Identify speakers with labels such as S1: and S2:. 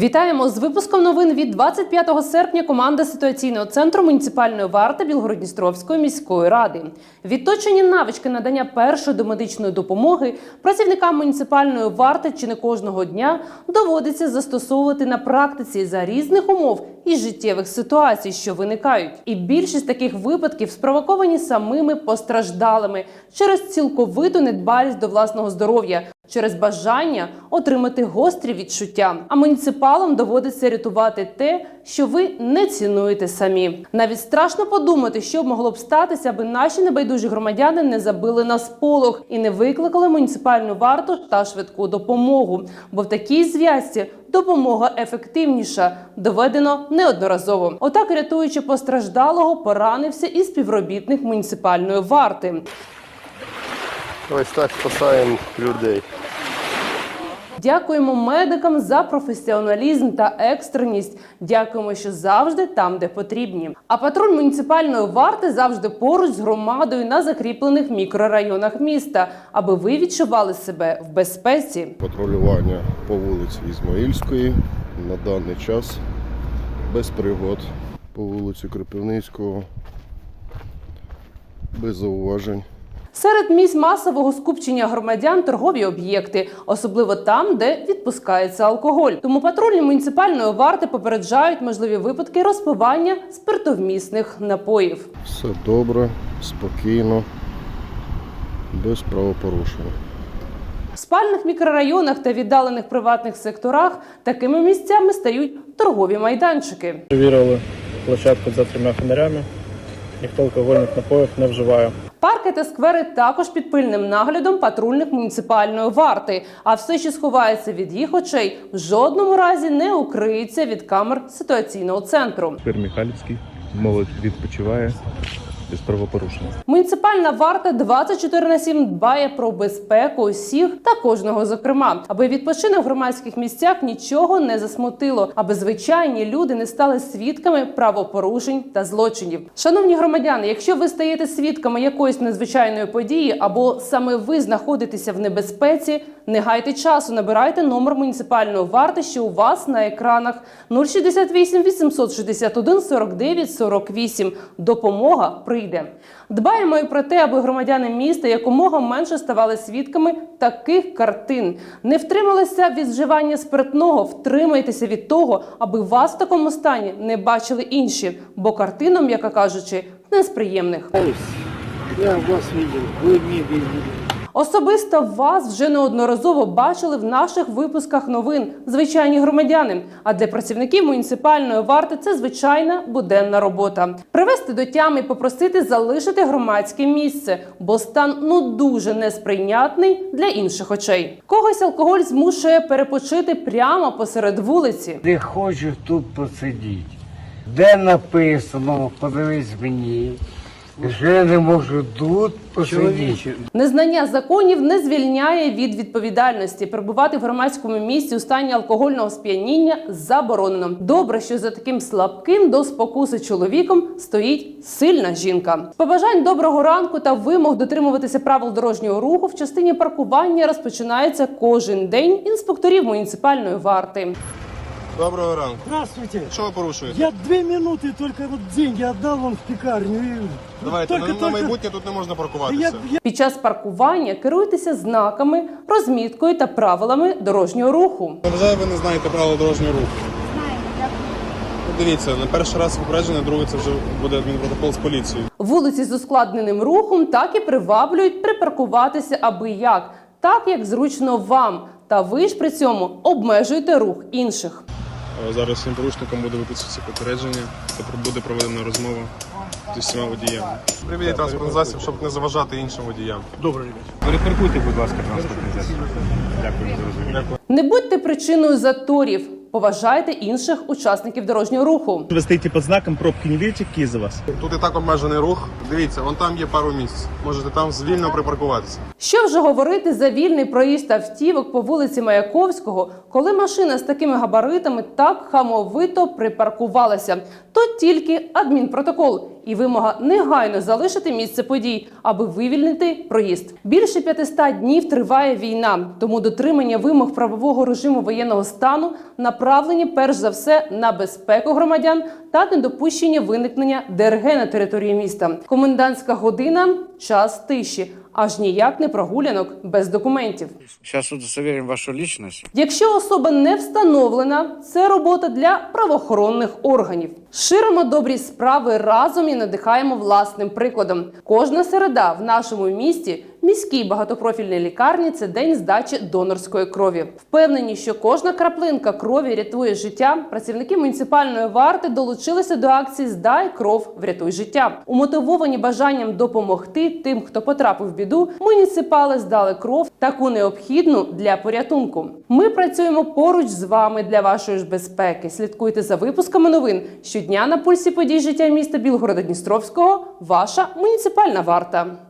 S1: Вітаємо з випуском новин від 25 серпня. Команда ситуаційного центру муніципальної варти Білгородністровської міської ради. Відточені навички надання першої домедичної допомоги працівникам муніципальної варти чи не кожного дня доводиться застосовувати на практиці за різних умов і життєвих ситуацій, що виникають. І більшість таких випадків спровоковані самими постраждалими через цілковиту недбалість до власного здоров'я через бажання отримати гострі відчуття. А муніципалам доводиться рятувати те, що ви не цінуєте самі. Навіть страшно подумати, що б могло б статися, аби наші небайдужі громадяни не забили на сполох і не викликали муніципальну варту та швидку допомогу. Бо в такій зв'язці допомога ефективніша, доведено неодноразово. Отак, рятуючи постраждалого, поранився і співробітник муніципальної варти.
S2: Ось так спасаємо людей.
S1: Дякуємо медикам за професіоналізм та екстреність. Дякуємо, що завжди там, де потрібні. А патруль муніципальної варти завжди поруч з громадою на закріплених мікрорайонах міста, аби ви відчували себе в безпеці.
S2: Патрулювання по вулиці Ізмаїльської на даний час без пригод. По вулиці Кропивницького без зауважень.
S1: Серед місць масового скупчення громадян торгові об'єкти, особливо там, де відпускається алкоголь. Тому патрульні муніципальної варти попереджають можливі випадки розпивання спиртовмісних напоїв.
S2: Все добре, спокійно, без правопорушень.
S1: В спальних мікрорайонах та віддалених приватних секторах такими місцями стають торгові майданчики.
S3: Перевірили площадку за трьома фонарями. Ніхто алкогольних напоїв не вживає.
S1: Парки та сквери також під пильним наглядом патрульних муніципальної варти. А все, що сховається від їх очей, в жодному разі не укриється від камер ситуаційного центру.
S4: Тепер Михайлівський, молодь відпочиває без правопорушень.
S1: Муніципальна варта 24 на 7 дбає про безпеку усіх та кожного зокрема, аби відпочинок в громадських місцях нічого не засмутило, аби звичайні люди не стали свідками правопорушень та злочинів. Шановні громадяни, якщо ви стаєте свідками якоїсь незвичайної події або саме ви знаходитеся в небезпеці, не гайте часу, набирайте номер муніципальної варти, що у вас на екранах 068 861 49 48. Допомога прийде. Дбаємо і про те, аби громадяни міста якомога менше ставали свідками таких картин. Не втрималися від вживання спиртного, втримайтеся від того, аби вас в такому стані не бачили інші, бо картинам, м'яко кажучи, не з приємних.
S5: Я вас бачив, ви меня видели.
S1: Особисто вас вже неодноразово бачили в наших випусках новин звичайні громадяни. А для працівників муніципальної варти це звичайна буденна робота. Привести до тями і попросити залишити громадське місце, бо стан ну дуже несприйнятний для інших очей. Когось алкоголь змушує перепочити прямо посеред вулиці.
S5: Де хочу тут посидіти. Де написано, подивись мені, я не можу тут посидіти.
S1: Незнання законів не звільняє від відповідальності. Перебувати в громадському місці у стані алкогольного сп'яніння заборонено. Добре, що за таким слабким до спокуси чоловіком стоїть сильна жінка. Побажань доброго ранку та вимог дотримуватися правил дорожнього руху в частині паркування розпочинається кожен день інспекторів муніципальної варти.
S2: Доброго ранку.
S6: Здравствуйте.
S2: Що ви порушуєте?
S6: Я две минуты только вот деньги отдал вам в пекарню. И
S2: Давайте
S6: только,
S2: на, на майбутнє тут не можна паркуватися.
S6: я, я
S1: Під час паркування керуйтеся знаками, розміткою та правилами дорожнього руху.
S7: Невже ви не знаєте правила дорожнього руху? Ну, Дивіться, на перший раз попередження, другий це вже буде адмінпротокол з поліцією.
S1: Вулиці з ускладненим рухом так і приваблюють припаркуватися аби як, так як зручно вам. Та ви ж при цьому обмежуєте рух інших.
S7: А Зараз всім порушникам буде виписуватися попередження та буде проведена розмова з усіма водіями. Приведіть транспортний засіб, щоб не заважати іншим водіям.
S4: Добре, Перепаркуйте, будь ласка, транспортний засіб. Дякую за розуміння.
S1: Не будьте причиною заторів. Поважайте інших учасників дорожнього руху.
S8: Ви стоїте під знаком, пробки не бачите, які за вас?
S7: Тут і так обмежений рух. Дивіться, вон там є пару місць. Можете там звільно припаркуватися.
S1: Що вже говорити за вільний проїзд автівок по вулиці Маяковського, коли машина з такими габаритами так хамовито припаркувалася? Тут тільки адмінпротокол і вимога негайно залишити місце подій, аби вивільнити проїзд. Більше 500 днів триває війна, тому дотримання вимог правового режиму воєнного стану направлені перш за все на безпеку громадян та недопущення виникнення ДРГ на території міста. Комендантська година час тиші, аж ніяк не прогулянок без документів.
S5: Зараз удостовіримо вашу лічність.
S1: Якщо особа не встановлена, це робота для правоохоронних органів. Ширимо добрі справи разом і надихаємо власним прикладом. Кожна середа в нашому місті, міській багатопрофільній лікарні, це день здачі донорської крові. Впевнені, що кожна краплинка крові рятує життя. Працівники муніципальної варти долучилися до акції Здай кров, врятуй життя. Умотивовані бажанням допомогти тим, хто потрапив в біду. Муніципали здали кров таку необхідну для порятунку. Ми працюємо поруч з вами для вашої ж безпеки. Слідкуйте за випусками новин щодня на пульсі подій життя міста Білгорода Дністровського. Ваша муніципальна варта.